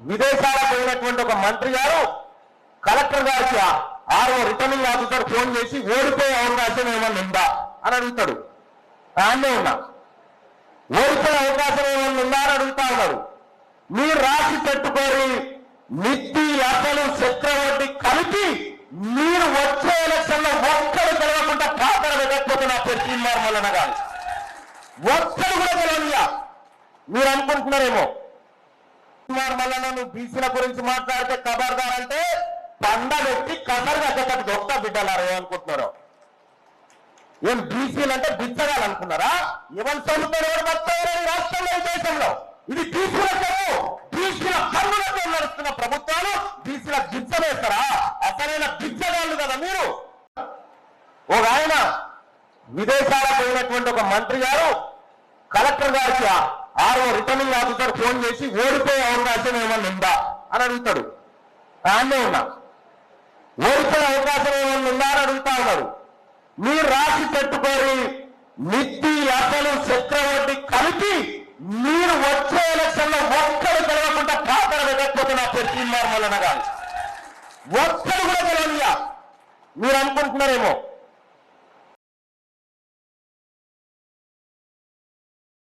విదేశాలకు పోయినటువంటి ఒక మంత్రి గారు కలెక్టర్ గారికి ఆరో రిటర్నింగ్ ఆఫీసర్ ఫోన్ చేసి ఓడిపోయే అవకాశం ఏమన్నా ఉందా అని అడుగుతాడు. ఆన్నే ఉన్నా. ఓడిపోయే అవకాశం ఏమన్నా ఉందా అని అడుగుతా ఉన్నాడు. మీరు రాసి పెట్టుకోరి నిత్తి అసలు చక్రవర్తి కలిపి మీరు వచ్చే ఎలక్షన్లో ఒక్కరు గెలవకుండా పాత్ర పెట్టకపోతే నా ప్రతి మార్మలన కాదు ఒక్కరు కూడా గెలవనియా మీరు అనుకుంటున్నారేమో? మల్లన్న నువ్వు బీసీల గురించి మాట్లాడితే ఖబర్దార్ అంటే పండ పెట్టి కసరు కట్టకట్టు దొక్క బిడ్డలారు ఏమనుకుంటున్నారు ఏం బీసీలు అంటే బిచ్చగాలనుకున్నారా ఎవరి సొంతం ఎవరు బతారు రాష్ట్రంలో ఈ దేశంలో? ఇది బీసీల చదువు బీసీల కన్నులతో నడుస్తున్న ప్రభుత్వాలు బీసీల బిచ్చవేస్తారా అసలైన బిచ్చగాళ్ళు కదా మీరు. ఒక ఆయన విదేశాలకు పోయినటువంటి ఒక మంత్రి గారు కలెక్టర్ గారికి ఆరో రిటర్నింగ్ ఆఫీసర్ ఫోన్ చేసి ఓడిపోయే అవకాశం ఏమన్నా ఉందా అని అడుగుతాడు. ఆన్నే ఉన్నా. ఓడిపోయే అవకాశం ఏమన్నా ఉందా అని అడుగుతా ఉన్నాడు. మీరు రాసి పెట్టుకోరి నిత్తి అసలు చక్రవర్తి కలిపి మీరు వచ్చే ఎలక్షన్లో ఒక్కడు తెలవకుండా పాత్ర పెట్టకపోతే నా ప్రతి మార్మలన కానీ ఒక్కడు కూడా గెలవనియా మీరు అనుకుంటున్నారేమో.